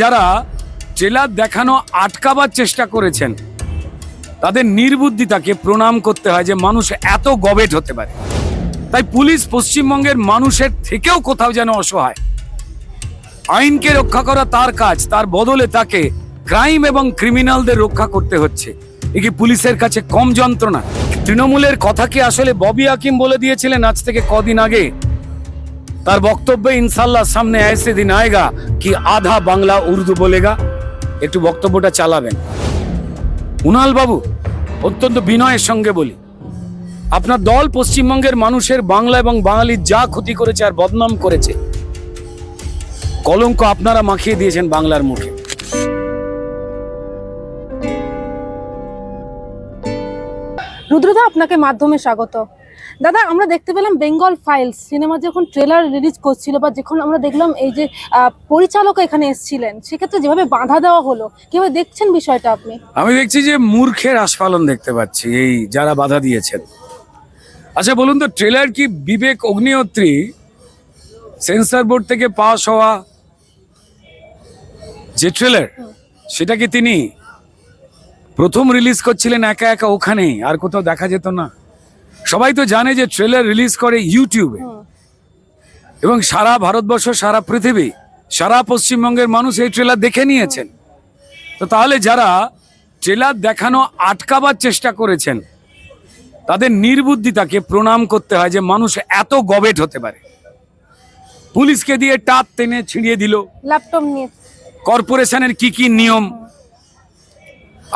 যারা ট্রেলার দেখানো আটকাবার চেষ্টা করেছেন, তাদের নির্বুদ্ধিতাকে প্রণাম করতে হয় যে মানুষ এত গবেট হতে পারে। তাই পুলিশ পশ্চিমবঙ্গের মানুষের থেকেও কোথাও যেন অসহায়। আইনকে রক্ষা করা তার কাজ, তার বদলে তাকে ক্রাইম এবং ক্রিমিনালদের রক্ষা করতে হচ্ছে। এ কি পুলিশের কাছে কম যন্ত্রণা? তৃণমূলের কথা কি আসলে ববি হাকিম বলে দিয়েছিলেন আজ থেকে কদিন আগে? তার বক্তব্যে ইনশাল্লাহ সামনে ऐसे দিন আয়েগা কি আধা বাংলা উর্দু বলেগা? একটু বক্তব্যটা চালাবেন। উনাল বাবু, অত্যন্ত বিনয়ের সঙ্গে বলি, আপনার দল পশ্চিমবঙ্গের মানুষের বাংলা এবং বাঙালির যা ক্ষতি করেছে আর বদনাম করেছে, কলঙ্ক আপনারা মাখিয়ে দিয়েছেন বাংলার মুখে। রুদ্রদা, আপনাকে মাধ্যমে স্বাগত। দাদা, আমরা দেখতে পেলাম বেঙ্গল ফাইলস সিনেমা যখন ট্রেলার রিলিজ করছিল বা যখন আমরা দেখলাম এই যে পরিচালক এখানে এসেছিলেন, সেক্ষেত্রে যেভাবে বাধা দেওয়া হলো, কীভাবে দেখছেন বিষয়টা আপনি? আমি দেখছি যে মূর্খের আস্ফালন দেখতে পাচ্ছি, এই যারা বাধা দিয়েছেন। আচ্ছা বলুন তো ট্রেলার কি বিবেক অগ্নিহোত্রী সেন্সর বোর্ড থেকে পাস হওয়া যে ট্রেলার সেটা কি তিনি প্রথম রিলিজ করছিলেন একা একা ওখানেই? আর কোথাও দেখা যেত না? সবাই তো জানে যে ট্রেলার রিলিজ করে ইউটিউবে এবং সারা ভারতবর্ষ সারা পৃথিবী সারা পশ্চিমবঙ্গের মানুষ এই ট্রেলার দেখে নিয়েছেন। তো তাহলে যারা ট্রেলার দেখানো আটকাবার চেষ্টা করেছেন তাদের নির্বুদ্ধিতাকে প্রণাম করতে হয় যে মানুষ এত গবেট হতে পারে। পুলিশকে দিয়ে টাপ টেনে ছিঁড়িয়ে দিল। ল্যাপটপ নিয়ে। কর্পোরেশনের কি কি নিয়ম?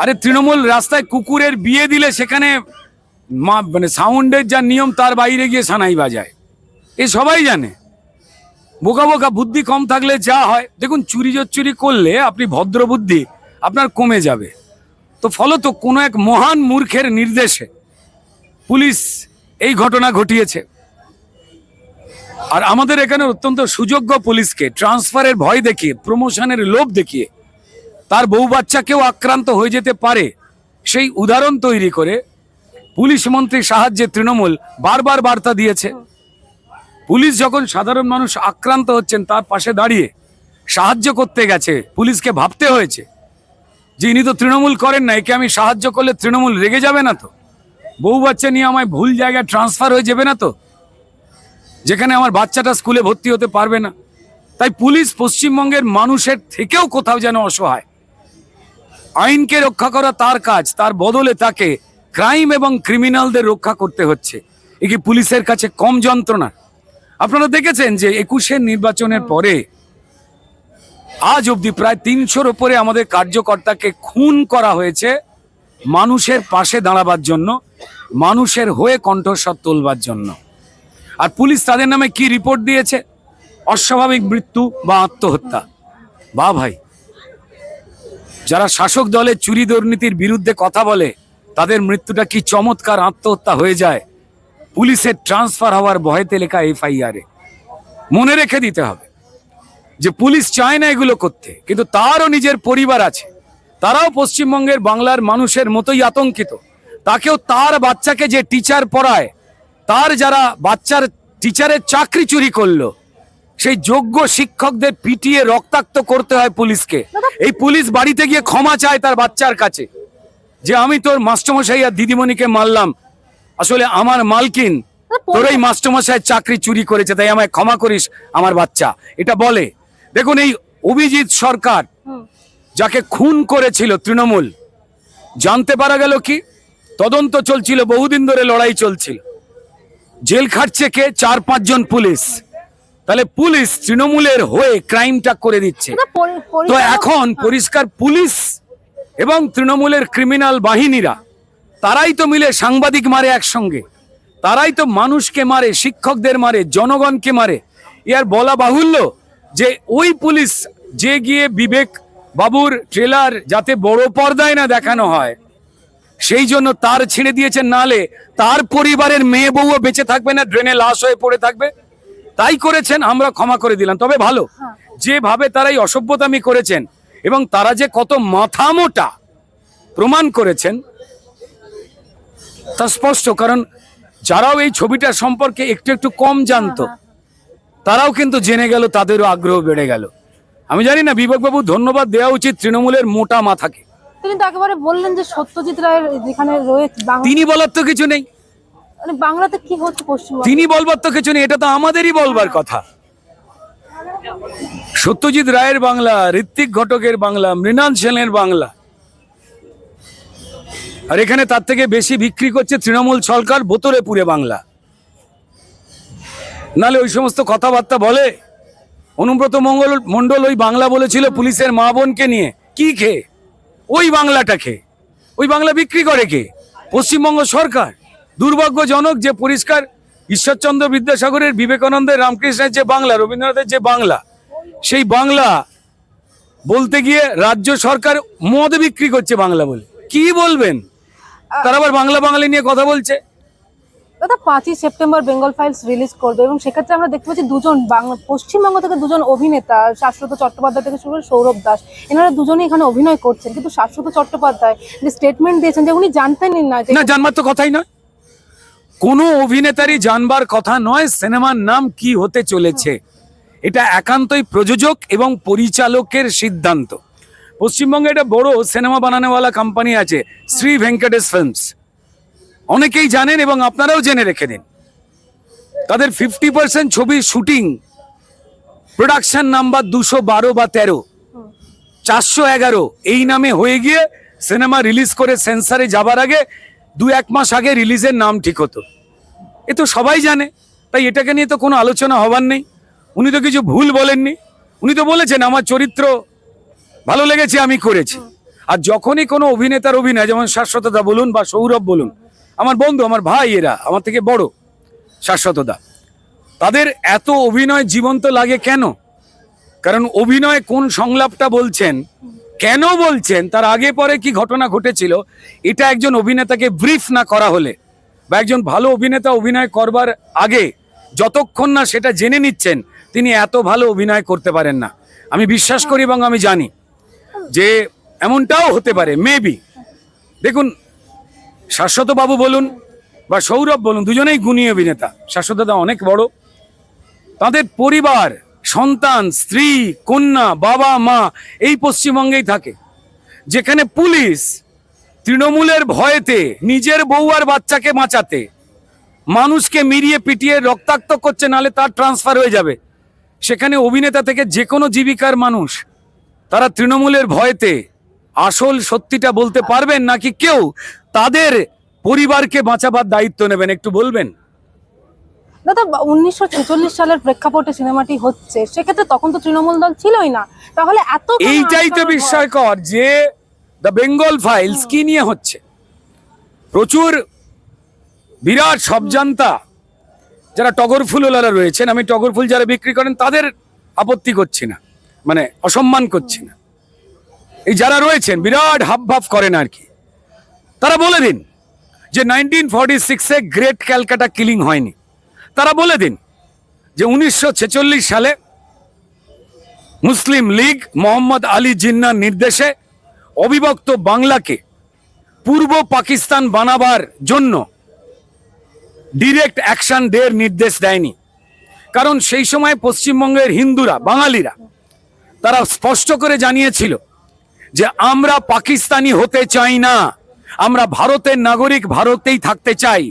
আরে তৃণমূল রাস্তায় কুকুরের বিয়ে দিলে সেখানে মানে সাউন্ডের যা নিয়ম, তার বাইরে গিয়ে সানাই বাজায়। এ সবাই জানে। বোকা বোকা বুদ্ধি কম থাকলে যা হয়। দেখুন, চুরি চুরি করলে আপনি ভদ্র বুদ্ধি, আপনার কমে যাবে। তো ফলত কোনো এক মহান মূর্খের নির্দেশে। পুলিশ এই ঘটনা ঘটিয়েছে। আর আমাদের এখানে অত্যন্ত সুযোগ্য পুলিশকে ট্রান্সফারের ভয় দেখিয়ে, প্রমোশনের লোভ দেখিয়ে, তার বউ বাচ্চাকেও আক্রান্ত হয়ে যেতে পারে, সেই উদাহরণ তৈরি করে পুলিশ মন্ত্রীর সাহায্যে তৃণমূল বারবার বার্তা দিয়েছে। পুলিশ যখন সাধারণ মানুষ আক্রান্ত হচ্ছেন, তার পাশে দাঁড়িয়ে সাহায্য করতে গেছে, পুলিশকে ভাবতে হয়েছে। যে ইনি তো তৃণমূল করেন না একে আমি সাহায্য করলে তৃণমূল রেগে যাবে না তো? বউ বাচ্চা নিয়ে আমায় ভুল জায়গায় ট্রান্সফার হয়ে যাবে না তো? যেখানে আমার বাচ্চাটা স্কুলে ভর্তি হতে পারবে না। তাই পুলিশ পশ্চিমবঙ্গের মানুষের থেকেও কোথাও যেন অসহায়। আইনকে রক্ষা করা তার কাজ, তার বদলে তাকে ক্রাইম এবং ক্রিমিনালদের রক্ষা করতে হচ্ছে। এ কি পুলিশের কাছে কম যন্ত্রণা? আপনারা দেখেছেন যে একুশের নির্বাচনের পরে আজ অবধি প্রায় তিনশোর উপরে আমাদের কার্যকর্তাকে খুন করা হয়েছে মানুষের পাশে দাঁড়াবার জন্য, মানুষের হয়ে কণ্ঠস্বর তোলবার জন্য। আর পুলিশ তাদের নামে কি রিপোর্ট দিয়েছে? অস্বাভাবিক মৃত্যু বা আত্মহত্যা। বা ভাই, যারা শাসক দলের চুরি দুর্নীতির বিরুদ্ধে কথা বলে তাদের মৃত্যুটা কি চমৎকার আত্মহত্যা হয়ে যায়? পুলিশের ট্রান্সফার হওয়ার ভয়তে লেখা এফআইআরে মনে রেখে দিতে হবে যে পুলিশ চায় না এগুলো করতে কিন্তু তারও নিজের পরিবার আছে। তারাও পশ্চিমবঙ্গের বাংলার মানুষের মতোই আতঙ্কিত। তাকেও তার বাচ্চাকে যে টিচার পড়ায় তার যারা বাচ্চার টিচারের চাকরি চুরি করল সেই যোগ্য শিক্ষকদের পিটিয়ে রক্তাক্ত করতে হয় পুলিশকে। এই পুলিশ বাড়িতে গিয়ে ক্ষমা চায় তার বাচ্চার কাছে। যে আমি তোর মাস্টারমশাই আর দিদিমণিকে মারলাম। আসলে আমার মালকিন তোর এই মাস্টারমশাই চাকরি চুরি করেছে তাই আমায় ক্ষমা করিস আমার বাচ্চা। এটা বলে। দেখুন এই অভিজিৎ সরকার যাকে খুন করেছিল তৃণমূল জানতে পারা গেল কি? তদন্ত চলছিল বহুদিন ধরে লড়াই চলছিল। জেল খাটছে কে? চার পাঁচজন পুলিশ। তাহলে পুলিশ তৃণমূলের হয়ে ক্রাইমটা করে দিচ্ছে। তো এখন পরিষ্কার পুলিশ এবং তৃণমূলের ক্রিমিনাল বাহিনীরা তারাই তো মিলে সাংবাদিক মারে একসঙ্গে। তারাই তো মানুষকে মারে শিক্ষকদের মারে জনগণকে মারে। ইয়ার বলা বাহুল্য যে ওই পুলিশ যে গিয়ে বিবেক বাবুর ট্রেলার যাতে বড় পর্দায় না দেখানো হয় সেই জন্য তার ছেড়ে দিয়েছেন নালে। তার পরিবারের মেয়ে বউও বেঁচে থাকবে না ড্রেনে লাশ হয়ে পড়ে থাকবে। তাই করেছেন আমরা ক্ষমা করে দিলাম। তবে ভালো যেভাবে তারাই অসভ্যতামি করেছেন এবং তারা যে কত মাথা মোটা প্রমাণ করেছেন তা স্পষ্ট কারণ যারাও এই ছবিটা সম্পর্কে একটু একটু কম জানতো তারাও কিন্তু জেনে গেল তাদেরও আগ্রহ বেড়ে গেল। আমি জানি না বিবেকবাবু ধন্যবাদ দেওয়া উচিত তৃণমূলের মোটা মাথাকে। তিনি তো একেবারে বললেন যে সত্যজিৎ রায়ের যেখানে রয়েছে তিনি বলার তো কিছু নেই। মানে বাংলাতে কি হচ্ছে পশ্চিমবঙ্গে? তিনি বলবার তো কিছু নেই এটা তো আমাদেরই বলবার কথা। সত্যজিৎ রায়ের বাংলা, ঋত্বিক ঘটকের বাংলা, মৃণাল সেনের বাংলা। আর এখানে তার থেকে বেশি বিক্রি করছে তৃণমূল সরকার বোতলে পুরে বাংলা। নালে ওই সমস্ত কথাবার্তা বলে? অনুব্রত মঙ্গল মন্ডল ওই বাংলা বলেছিল পুলিশের মা বোনকে নিয়ে। কি খেয়ে? ওই বাংলাটা খেয়ে। ওই বাংলা বিক্রি করে কে? পশ্চিমবঙ্গ সরকার। দুর্ভাগ্যজনক যে পরিষ্কার ঈশ্বরচন্দ্র বিদ্যাসাগরের বিবেকানন্দের রামকৃষ্ণের যে বাংলা রবীন্দ্রনাথের যে বাংলা সেই বাংলা বলতে গিয়ে রাজ্য সরকার মদ বিক্রি করছে বাংলা বলে। কি বলবেন? তারা আবার বাংলা বাঙালি নিয়ে কথা বলছে। দাদা পাঁচই সেপ্টেম্বর বেঙ্গল ফাইলস রিলিজ করবে এবং সেক্ষেত্রে আমরা দেখতে পাচ্ছি দুজন পশ্চিমবঙ্গ থেকে দুজন অভিনেতা শাশ্বত চট্টোপাধ্যায় থেকে শুরু করে সৌরভ দাস এনারা দুজনেই এখানে অভিনয় করছেন। কিন্তু শাশ্বত চট্টোপাধ্যায় যে স্টেটমেন্ট দিয়েছেন যে উনি জানতেনই না জানবার তো কথাই নয়। কোনো অভিনেতারই জানবার কথা নয় সিনেমার নাম কি হতে চলেছে। এটা একান্তই প্রযোজক এবং পরিচালকের সিদ্ধান্ত। পশ্চিমবঙ্গে একটা বড় সিনেমা বানানোওয়ালা কোম্পানি আছে, শ্রী ভেঙ্কটেশ ফিল্মস অনেকেই জানেন এবং আপনারাও জেনে রেখে দিন। তাদের ফিফটি পার্সেন্ট ছবির শুটিং প্রোডাকশন নাম্বার দুশো বারো বা তেরো, চারশো এগারো, এই নামে হয়ে গিয়ে সিনেমা রিলিজ করে সেন্সারে যাবার আগে দু এক মাস আগে রিলিজের নাম ঠিক হতো। এ তো সবাই জানে, তাই এটাকে নিয়ে তো কোনো আলোচনা হবার নেই। উনি তো কিছু ভুল বলেননি। উনি তো বলেছেন, আমার চরিত্র ভালো লেগেছে, আমি করেছি। আর যখনই কোনো অভিনেতার অভিনয়, যেমন শাশ্বতদা বলুন বা সৌরভ বলুন, আমার বন্ধু, আমার ভাই এরা, আমার থেকে বড় শাশ্বতদা, তাদের এত অভিনয় জীবন্ত লাগে কেন? কারণ অভিনয় কোন সংলাপটা বলছেন কেন বলছেন? তার আগে পরে কি ঘটনা ঘটেছিল? এটা একজন অভিনেতাকে ব্রিফ না করা হলে বা একজন ভালো অভিনেতা অভিনয় করবার আগে যতক্ষণ না সেটা জেনে নিচ্ছেন, তিনি এত ভালো অভিনয় করতে পারেন না। আমি বিশ্বাস করি এবং আমি জানি যে এমনটাও হতে পারে মেবি দেখুন শাশ্বত বাবু বলুন বা সৌরভ বলুন, দুজনেই গুণী অভিনেতা। শাশ্বতদা অনেক বড়। তাদের পরিবার সন্তান, স্ত্রী, কন্যা, বাবা, মা এই পশ্চিমবঙ্গেই থাকে। যেখানে পুলিশ তৃণমূলের ভয়েতে নিজের বউ আর বাচ্চাকে বাঁচাতে মানুষকে মিরিয়ে পিটিয়ে রক্তাক্ত করছে, নালে তার ট্রান্সফার হয়ে যাবে। সেখানে অভিনেতা থেকে যে কোনো জীবিকার মানুষ তারা তৃণমূলের ভয়েতে আসল সত্যিটা বলতে পারবেন নাকি কেউ? তাদের পরিবারকে বাঁচাবার দায়িত্ব নেবেন, একটু বলবেন? দাদা উনিশশো ছেচল্লিশ সালের প্রেক্ষাপটে সিনেমাটি হচ্ছে সেক্ষেত্রে তখন তো তৃণমূল দল ছিলই না। তাহলে এত এইটাই তো বিস্ময়কর যে দ্য বেঙ্গল ফাইলস কি নিয়ে হচ্ছে? প্রচুর বিরাট সব সবজান্তা যারা টগর ফুলওয়ালারা রয়েছেন আমি টগর ফুল যারা বিক্রি করেন তাদের আপত্তি করছি না মানে অসম্মান করছি না। এই যারা রয়েছেন বিরাট হাব ভাব করেন আর কি। তারা বলে দিন যে নাইনটিন ফর্টি সিক্সে গ্রেট ক্যালকাটা কিলিং হয়নি। তারা বলে দিন যে উনিশশো ছেচল্লিশ সালে মুসলিম লীগ মোহাম্মদ আলী জিন্নার নির্দেশে অবিভক্ত বাংলাকে পূর্ব পাকিস্তান বানাবার জন্য ডিরেক্ট অ্যাকশন ডের নির্দেশ দেয়নি। কারণ সেই সময় পশ্চিমবঙ্গের হিন্দুরা, বাঙালিরা, তারা স্পষ্ট করে জানিয়েছিল যে আমরা পাকিস্তানি হতে চাই না। আমরা ভারতের নাগরিক ভারতেই থাকতে চাই।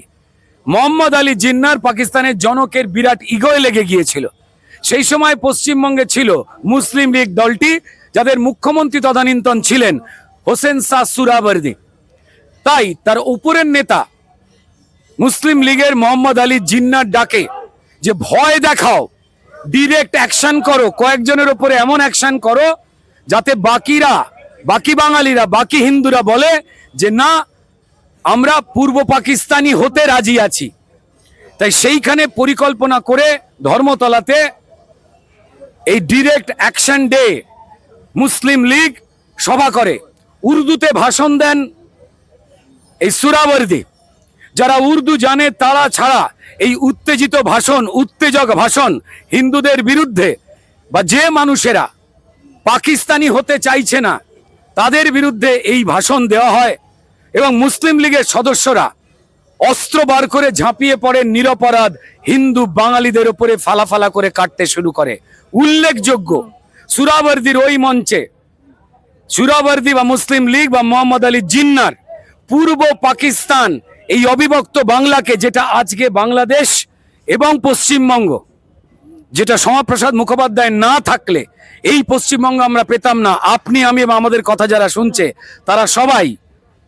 মোহাম্মদ আলী জিন্নার পাকিস্তানের জনকের বিরাট ইগোয় লেগে গিয়েছিল। সেই সময় পশ্চিমবঙ্গে ছিল মুসলিম লীগ দলটি, যাদের মুখ্যমন্ত্রী তদানীন্তন ছিলেন হোসেন শাহ সুরাবর্দি। তাই তার উপরের নেতা মুসলিম লীগের মোহাম্মদ আলী জিন্নার ডাকে যে, ভয় দেখাও ডিরেক্ট অ্যাকশন করো, কয়েকজনের ওপরে এমন অ্যাকশন করো যাতে বাকিরা, বাকি বাঙালিরা, বাকি হিন্দুরা বলে যে, না আমরা পূর্ব পাকিস্তানি হতে রাজি আছি। তাই সেইখানে পরিকল্পনা করে ধর্মতলাতে এই direct action day Muslim League সভা করে। উর্দুতে ভাষণ দেন এই সুরাবর্দি। যারা উর্দু জানে তারা ছাড়া এই উত্তেজিত ভাষণ, উত্তেজক ভাষণ হিন্দুদের বিরুদ্ধে বা যে মানুষেরা পাকিস্তানি হতে চাইছে না, তাদের বিরুদ্ধে এই ভাষণ দেওয়া হয়। এবং মুসলিম লীগের সদস্যরা অস্ত্র বার করে ঝাঁপিয়ে পড়ে নিরপরাধ হিন্দু বাঙালিদের উপরে ফালাফালা করে কাটতে শুরু করে। উল্লেখযোগ্য, সুরাবর্দির ওই মঞ্চে সুরাবর্দি বা মুসলিম লীগ বা মোহাম্মদ আলী জিন্নার পূর্ব পাকিস্তান এই অবিভক্ত বাংলাকে, যেটা আজকে বাংলাদেশ এবং পশ্চিমবঙ্গ, যেটা শ্যামাপ্রসাদ মুখোপাধ্যায় না থাকলে এই পশ্চিমবঙ্গ আমরা পেতাম না। আপনি, আমি এবং আমাদের কথা যারা শুনছে, তারা সবাই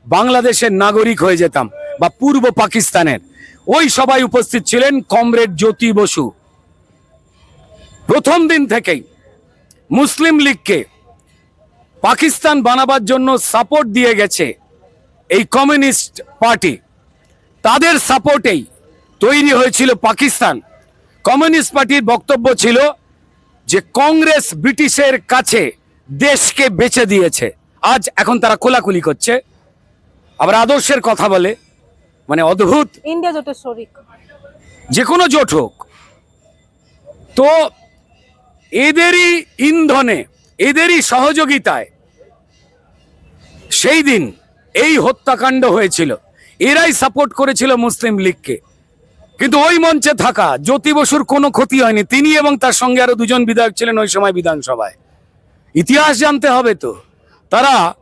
বাংলাদেশের নাগরিক হয়ে যেতাম বা পূর্ব পাকিস্তানের। ওই সবাই উপস্থিত ছিলেন কমরেড জ্যোতি বসু। প্রথম দিন থেকেই মুসলিম লীগকে পাকিস্তান বানাবার জন্য সাপোর্ট দিয়ে গেছে এই কমিউনিস্ট পার্টি। তাদের সাপোর্টেই তৈরি হয়েছিল পাকিস্তান। কমিউনিস্ট পার্টির বক্তব্য ছিল যে কংগ্রেস ব্রিটিশের কাছে দেশকে বেচে দিয়েছে। আজ এখন তারা কোলাকুলি করছে। আবার আদর্শের কথা বলে মানে অদ্ভুত। ইন্ডিয়া জোটের শরিক। যে কোনো জোট হোক। তো এদেরই ইন্ধনে এদেরই সহযোগিতায় সেই দিন এই হত্যাকাণ্ড হয়েছিল। এরাই সাপোর্ট করেছিল মুসলিম লীগকে। কিন্তু ওই মঞ্চে থাকা জ্যোতি বসুর কোনো ক্ষতি হয়নি। তিনি এবং তার সঙ্গে আরও দুজন বিধায়ক ছিলেন ওই সময় বিধানসভায়। ইতিহাস জানতে হবে তো। তারা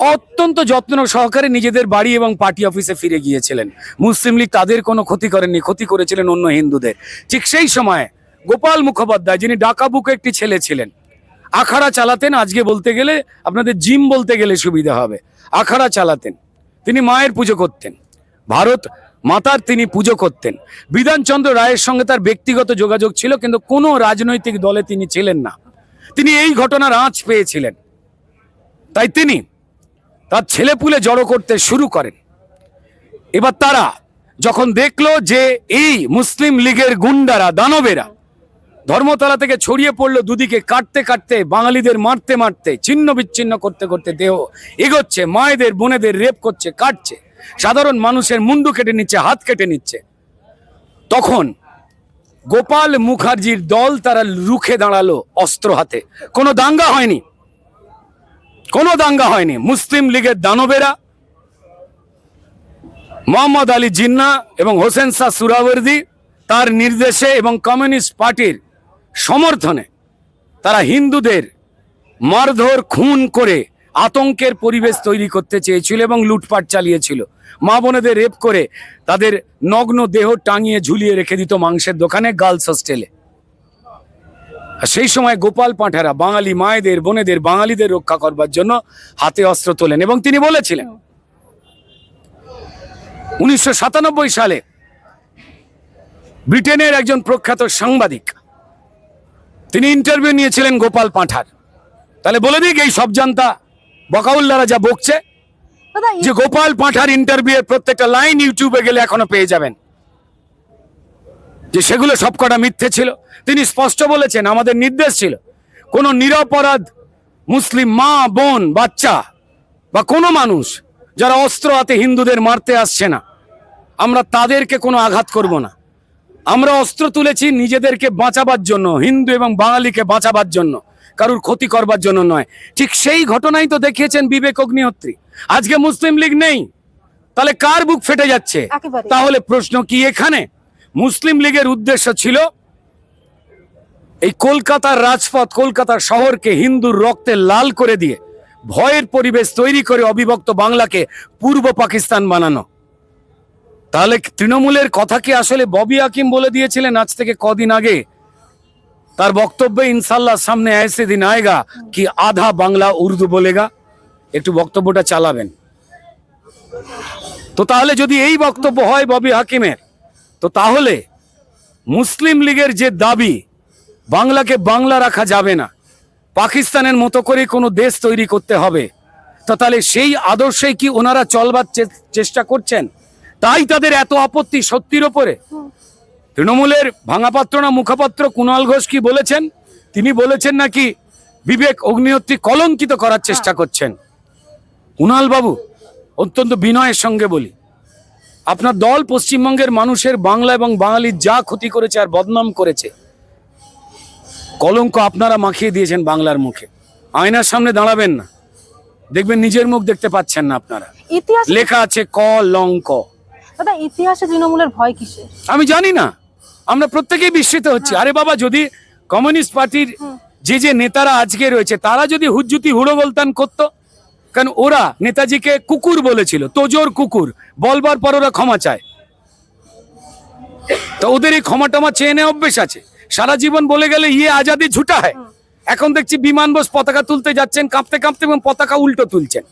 অত্যন্ত যত্ন সহকারে নিজেদের বাড়ি এবং পার্টি অফিসে ফিরে গিয়েছিলেন। মুসলিম লীগ তাদের কোনো ক্ষতি করেননি, ক্ষতি করেছিলেন অন্য হিন্দুদের। ঠিক সেই সময় গোপাল মুখোপাধ্যায়, যিনি ডাকাবুকে একটি ছেলে ছিলেন, আখাড়া চালাতেন, আজকে বলতে গেলে আপনাদের জিম বলতে গেলে সুবিধা হবে। আখাড়া চালাতেন, তিনি মায়ের পুজো করতেন। ভারত মাতার তিনি পুজো করতেন। বিধানচন্দ্র রায়ের সঙ্গে তার ব্যক্তিগত যোগাযোগ ছিল, কিন্তু কোনো রাজনৈতিক দলে তিনি ছিলেন না। তিনি এই ঘটনার আঁচ পেয়েছিলেন। তাই তিনি তার ছেলেপুলে জড়ো করতে শুরু করেন। এবার তারা যখন দেখল যে এই মুসলিম লীগের গুন্ডারা, দানবেরা ধর্মতলা থেকে ছড়িয়ে পড়ল দুদিকে, কাটতে কাটতে, বাঙালিদের মারতে মারতে, ছিন্ন বিচ্ছিন্ন করতে করতে দেহ এগোচ্ছে, মায়েদের, বোনেদের রেপ করছে, কাটছে, সাধারণ মানুষের মুন্ডু কেটে নিচ্ছে, হাত কেটে নিচ্ছে। তখন গোপাল মুখার্জির দল তারা রুখে দাঁড়াল অস্ত্র হাতে। কোনো দাঙ্গা হয়নি। কোনো দাঙ্গা হয়নি। মুসলিম লীগের দানবেরা মোহাম্মদ আলী জিন্না এবং হোসেন শাহ সুরাবর্দি তার নির্দেশে এবং কমিউনিস্ট পার্টির সমর্থনে তারা হিন্দুদের মারধর, খুন করে আতঙ্কের পরিবেশ তৈরি করতে চেয়েছিল এবং লুটপাট চালিয়েছিল। মা বোনেদের রেপ করে তাদের নগ্ন দেহ টাঙিয়ে ঝুলিয়ে রেখে দিত মাংসের দোকানে গার্লস হোস্টেলে। সেই সময় গোপাল পাঁঠারা বাঙালি মায়েদের বোনেদের বাঙালিদের রক্ষা করবার জন্য হাতে অস্ত্র তোলেন এবং তিনি বলেছিলেন উনিশশো সাতানব্বই সালে ব্রিটেনের একজন প্রখ্যাত সাংবাদিক তিনি ইন্টারভিউ নিয়েছিলেন গোপাল পাঁঠার। তাহলে বলে দিক এই সব জানতা বকাউল্লারা যা বকছে যে গোপাল পাঁঠার ইন্টারভিউ এর প্রত্যেকটা লাইন ইউটিউবে গেলে এখনও পেয়ে যাবেন। যে সেগুলো সবকটা মিথ্যে ছিল। তিনি স্পষ্ট বলেছেন আমাদের নির্দেশ ছিল কোনো নিরপরাধ মুসলিম মা বোন বাচ্চা বা কোনো মানুষ যারা অস্ত্র হাতে হিন্দুদের মারতে আসছে না আমরা তাদেরকে কোনো আঘাত করব না। আমরা অস্ত্র তুলেছি নিজেদেরকে বাঁচাবার জন্য হিন্দু এবং বাঙালিকে বাঁচাবার জন্য কারুর ক্ষতি করবার জন্য নয়। ঠিক সেই ঘটনাই তো দেখিয়েছেন বিবেক অগ্নিহোত্রী। আজকে মুসলিম লীগ নেই তাহলে কার বুক ফেটে যাচ্ছে? তাহলে প্রশ্ন কি এখানে? মুসলিম লীগের উদ্দেশ্য ছিল এই কলকাতার রাজপথ, কলকাতার শহরকে হিন্দুর রক্তে লাল করে দিয়ে ভয়ের পরিবেশ তৈরি করে অবিভক্ত বাংলাকে পূর্ব পাকিস্তান বানানো। তাহলে তৃণমূলের কথা কি আসলে ববি হাকিম বলে দিয়েছিলেন আজ থেকে কদিন আগে? তার বক্তব্যে ইনশাল্লাহ সামনে ऐसे দিন আয়েগা কি আধা বাংলা উর্দু বলেগা? একটু বক্তব্যটা চালাবেন। তো তাহলে যদি এই বক্তব্য হয় ববি হাকিমের তো তাহলে মুসলিম লীগের যে দাবি বাংলাকে বাংলা রাখা যাবে না পাকিস্তানের মতো করে কোনো দেশ তৈরি করতে হবে তো তাহলে সেই আদর্শেই কি ওনারা চলবার চে- চেষ্টা করছেন? তাই তাদের এত আপত্তি সত্যির ওপরে? তৃণমূলের ভাঙাপাত্র না মুখপাত্র কুণাল ঘোষ কি বলেছেন? তিনি বলেছেন নাকি বিবেক অগ্নিহোত্রী কলঙ্কিত করার চেষ্টা করছেন। কুণাল বাবু অত্যন্ত বিনয়ের সঙ্গে বলি আপনার দল পশ্চিমবঙ্গের মানুষের বাংলা এবং বাঙালির যা ক্ষতি করেছে আর বদনাম করেছে কলঙ্ক আপনারা মাখিয়ে দিয়েছেন বাংলার মুখে। আয়নার সামনে দাঁড়াবেন না। দেখবেন নিজের মুখ দেখতে পাচ্ছেন না আপনারা। ইতিহাস লেখা আছে ক লঙ্ক দাদা ইতিহাসে তৃণমূলের ভয় কিসে আমি জানি না। আমরা প্রত্যেকেই বিস্মিত হচ্ছি। আরে বাবা যদি কমিউনিস্ট পার্টির যে যে নেতারা আজকে রয়েছে তারা যদি হুজ্জুতি হুড়ো বলতান করতো কারণ ওরা নেতাজিকে কুকুর বলেছিল তোজোর কুকুর। বলবার পর ওরা ক্ষমা চায়। তো ওদের এই ক্ষমা টমা চেয়ে নেওয়া অভ্যেস আছে। সারা জীবন বলে গেলে ইয়ে আজাদি ঝুটা হয়। এখন দেখছি বিমান বস পতাকা তুলতে যাচ্ছেন কাঁপতে কাঁপতে এবং পতাকা উল্টো তুলছেন।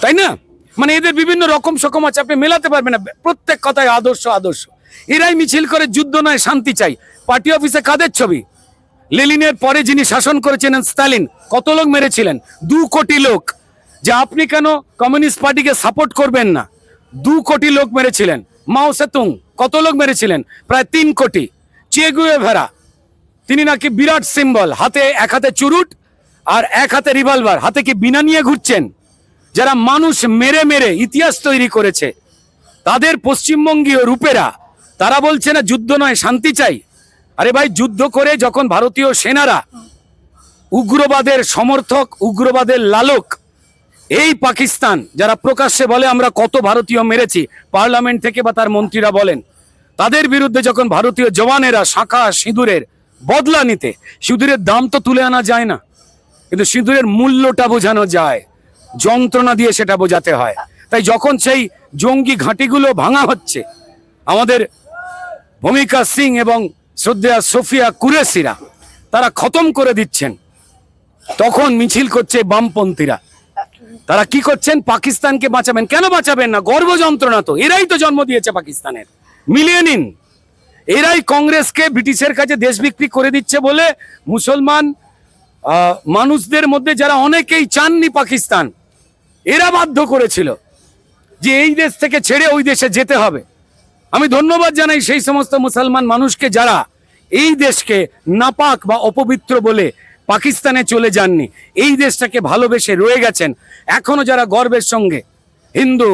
তাই না? মানে এদের বিভিন্ন রকম সকম আছে আপনি মেলাতে পারবেন না। প্রত্যেক কথায় আদর্শ আদর্শ। এরাই মিছিল করে যুদ্ধ নয় শান্তি চাই। পার্টি অফিসে কাদের ছবি? লেলিনের পরে যিনি শাসন করেছিলেন স্টালিন, কত লোক মেরেছিলেন? দু কোটি লোক। যে আপনি কেন কমিউনিস্ট পার্টিকে সাপোর্ট করবেন না? দু কোটি লোক মেরেছিলেন। মাও সেতুং, কত লোক মেরেছিলেন? প্রায় তিন কোটি। চেগুয়ে ভেড়া, তিনি নাকি বিরাট সিম্বল, হাতে এক হাতে চুরুট আর এক হাতে রিভলভার, হাতে কি বিনা নিয়ে ঘুরছেন? যারা মানুষ মেরে মেরে ইতিহাস তৈরি করেছে, তাদের পশ্চিমবঙ্গীয় রূপেরা, তারা বলছে না, যুদ্ধ নয়, শান্তি চাই। আরে ভাই, যুদ্ধ করে যখন ভারতীয় সেনারা উগ্রবাদের সমর্থক, উগ্রবাদের লালক, এই পাকিস্তান, যারা প্রকাশ্যে বলে আমরা কত ভারতীয় মেরেছি, পার্লামেন্ট থেকে বা তার মন্ত্রীরা বলেন, তাদের বিরুদ্ধে যখন ভারতীয় জওয়ানেরা শাখা সিঁদুরের বদলা নিতে, সিঁদুরের দাম তো তুলে আনা যায় না, কিন্তু সিঁদুরের মূল্যটা বোঝানো যায়, যন্ত্রণা দিয়ে সেটা বোঝাতে হয়। তাই যখন সেই জঙ্গি ঘাঁটিগুলো ভাঙা হচ্ছে, আমাদের ভূমিকা সিং এবং শ্রদ্ধা সোফিয়া কুরেসিরা তারা খতম করে দিচ্ছেন। তখন মিছিল করছে বামপন্থীরা। তারা কি করছেন? পাকিস্তানকে বাঁচাবেন। কেন বাঁচাবেন না? গর্ব যন্ত্রণা তো। এরাই তো জন্ম দিয়েছে পাকিস্তানের। মিলিয়ে নিন। এরাই কংগ্রেসকে ব্রিটিশের কাছে দেশ বিক্রি করে দিচ্ছে বলে মুসলমান মানুষদের মধ্যে যারা অনেকেই চাননি পাকিস্তান, এরা বাধ্য করেছিল যে এই দেশ থেকে ছেড়ে ওই দেশে যেতে হবে। আমি ধন্যবাদ জানাই সেই সমস্ত মুসলমান মানুষকে যারা এই দেশকে নাপাক বা অপবিত্র বলে পাকিস্তানে চলে যাননি। এই দেশটাকে ভালোবেসে রয়ে গেছেন। এখনও যারা গর্বের সঙ্গে হিন্দু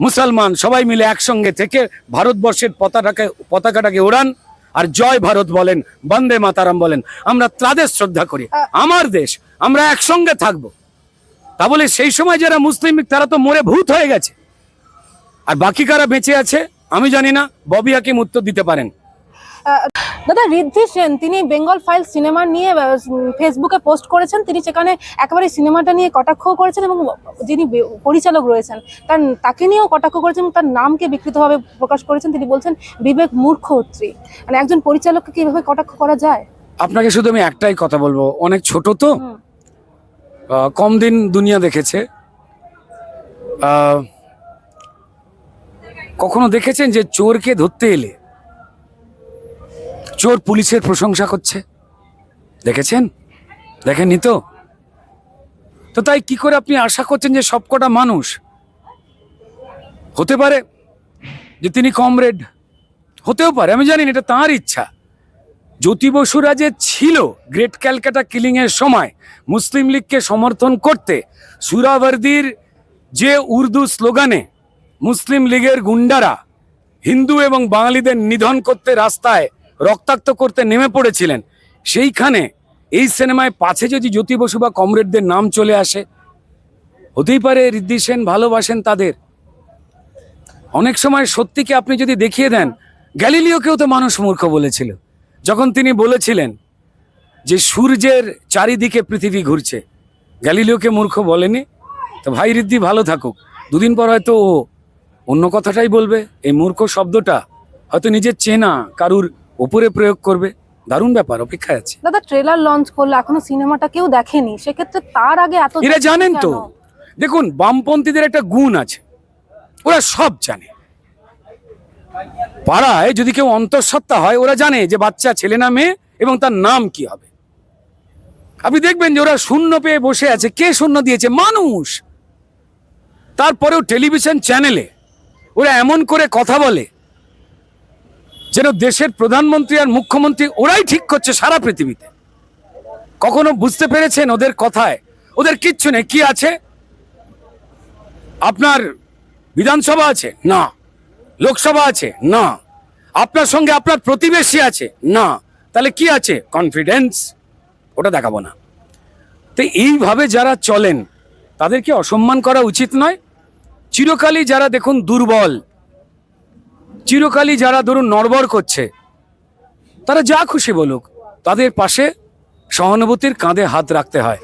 মুসলমান সবাই মিলে একসঙ্গে থেকে ভারতবর্ষের পতাকাকে পতাকাটাকে ওড়ান আর জয় ভারত বলেন বন্দে মাতারাম বলেন। আমরা তাদের শ্রদ্ধা করি। আমার দেশ আমরা একসঙ্গে থাকব। তা বলে সেই সময় যারা মুসলিম তারা তো মরে ভূত হয়ে গেছে। আর বাকি কারা বেঁচে আছে? আমি জানি না ববি হাকিম উত্তর দিতে পারেন। দাদা ঋদ্ধি সেন তিনি বেঙ্গল ফাইল সিনেমা নিয়ে ফেসবুকে পোস্ট করেছেন। তিনি সেখানে একেবারে সিনেমাটা নিয়ে কটাক্ষ করেছেন এবং যিনি পরিচালক রয়েছেন তার তাকে নিয়েও কটাক্ষ করেছেন তার নামকে বিকৃতভাবে প্রকাশ করেছেন। তিনি বলছেন বিবেক মূর্খত্রী মানে একজন পরিচালককে কীভাবে কটাক্ষ করা যায়? আপনাকে শুধু আমি একটাই কথা বলব অনেক ছোট তো। কম দিন দুনিয়া দেখেছে। কখনো দেখেছেন যে চোরকে ধরতে এলে? চোর পুলিশের প্রশংসা করছে। দেখেছেন? দেখেননি তো? তো তাই কি করে আপনি আশা করছেন যে সবকটা মানুষ হতে পারে যে তিনি কমরেড? হতেও পারে, আমি জানি এটা তাঁর ইচ্ছা। জ্যোতি বসুরা যে ছিল গ্রেট ক্যালকাটা কিলিং এর সময় মুসলিম লীগকে সমর্থন করতে, সুরাবর্দির যে উর্দু স্লোগানে মুসলিম লীগের গুন্ডারা হিন্দু এবং বাঙালিদের নিধন করতে রাস্তায় রক্তাক্ত করতে নেমে পড়েছিলেন। সেইখানে এই সিনেমায় পাছে যদি জ্যোতি বসু বা কমরেডদের নাম চলে আসে, হতেই পারে ঋদ্ধি সেন ভালোবাসেন তাদের। অনেক সময় সত্যিকে আপনি যদি দেখিয়ে দেন, গ্যালিলিওকেও তো মানুষ মূর্খ বলেছিল। যখন তিনি বলেছিলেন যে সূর্যের চারিদিকে পৃথিবী ঘুরছে, গ্যালিলিওকে মূর্খ বলেনি? তো ভাই ঋদ্ধি ভালো থাকুক। দুদিন পর হয়তো ও অন্য কথাটাই বলবে এই মূর্খ শব্দটা হয়তো নিজের চেনা কারুর ওপরে প্রয়োগ করবে। দারুণ ব্যাপার অপেক্ষায় আছে। দাদা ট্রেলার লঞ্চ করল এখনও সিনেমাটা কেউ দেখেনি সেক্ষেত্রে তার আগে এত এরা জানেন তো। দেখুন বামপন্থীদের একটা গুণ আছে। ওরা সব জানে। পাড়ায় যদি কেউ অন্তঃসত্ত্বা হয় ওরা জানে যে বাচ্চা ছেলে না মেয়ে এবং তার নাম কি হবে। আপনি দেখবেন যে ওরা শূন্য পেয়ে বসে আছে। কে শূন্য দিয়েছে? মানুষ। তারপরেও টেলিভিশন চ্যানেলে ওরা এমন করে কথা বলে যেন দেশের প্রধানমন্ত্রী আর মুখ্যমন্ত্রী ওরাই ঠিক করছে সারা পৃথিবীতে। কখনো বুঝতে পেরেছেন ওদের কথায়? ওদের কিচ্ছু নেই। কি আছে? আপনার বিধানসভা আছে? না। লোকসভা আছে? না। আপনার সঙ্গে আপনার প্রতিবেশী আছে? না। তাহলে কি আছে? কনফিডেন্স ওটা দেখাবো না। তো এইভাবে যারা চলেন, তাদেরকে অসম্মান করা উচিত নয়। চিরকালই যারা দেখুন দুর্বল চিরকালই যারা ধরুন নড়বড় করছে তারা যা খুশি বলুক তাদের পাশে সহানুভূতির কাঁধে হাত রাখতে হয়।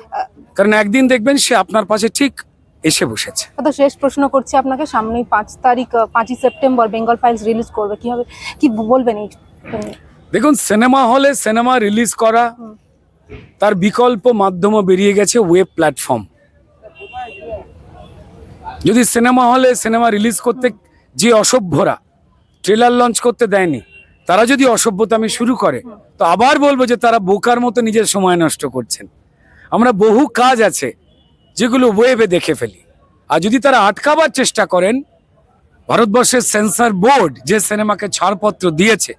কারণ একদিন দেখবেন সে আপনার পাশে ঠিক এসে বসেছে। দাদা শেষ প্রশ্ন করছি আপনাকে সামনেই পাঁচ তারিখ পাঁচই সেপ্টেম্বর বেঙ্গল ফাইলস রিলিজ করবে কি হবে কি বলবেন এই? দেখুন সিনেমা হলে সিনেমা রিলিজ করা তার বিকল্প মাধ্যমও বেরিয়ে গেছে ওয়েব প্ল্যাটফর্ম। যদি সিনেমা হলে সিনেমা রিলিজ করতে যে অসভ্যরা, ট্রেলার লঞ্চ করতে দেয়নি, তারা যদি অসভ্যতামি শুরু করে, তো আবার বলব যে তারা বোকার মতো নিজের সময় নষ্ট করছেন। আমরা বহু কাজ আছে যেগুলো ওয়েবে দেখে ফেলি। আর যদি তারা আটকাবার চেষ্টা করেন, ভারতবর্ষের সেন্সর বোর্ড যে সিনেমাকে ছাড়পত্র দিয়েছে,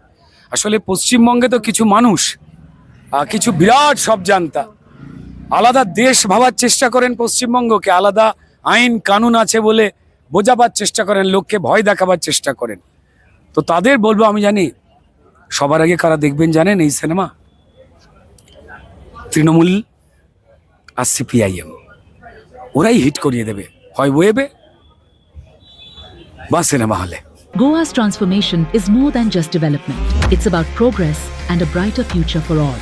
আসলে পশ্চিমবঙ্গে তো কিছু মানুষ কিছু বিরাট সব জানতা। আলাদা দেশ ভাবার চেষ্টা করেন পশ্চিমবঙ্গকে, আলাদা আইন কানুন আছে বলে বোঝাবার চেষ্টা করেন, লোককে ভয় দেখাবার চেষ্টা করেন তো তাদের বলব, আমি জানি সবার আগে কারা দেখবেন জানেন এই সিনেমা তৃণমূল আর সিপিআইএম ওরাই হিট করিয়ে দেবে, হয় ওয়েবে বা সিনেমা হলে Goa's transformation is more than just development. It's about progress and a brighter future for all.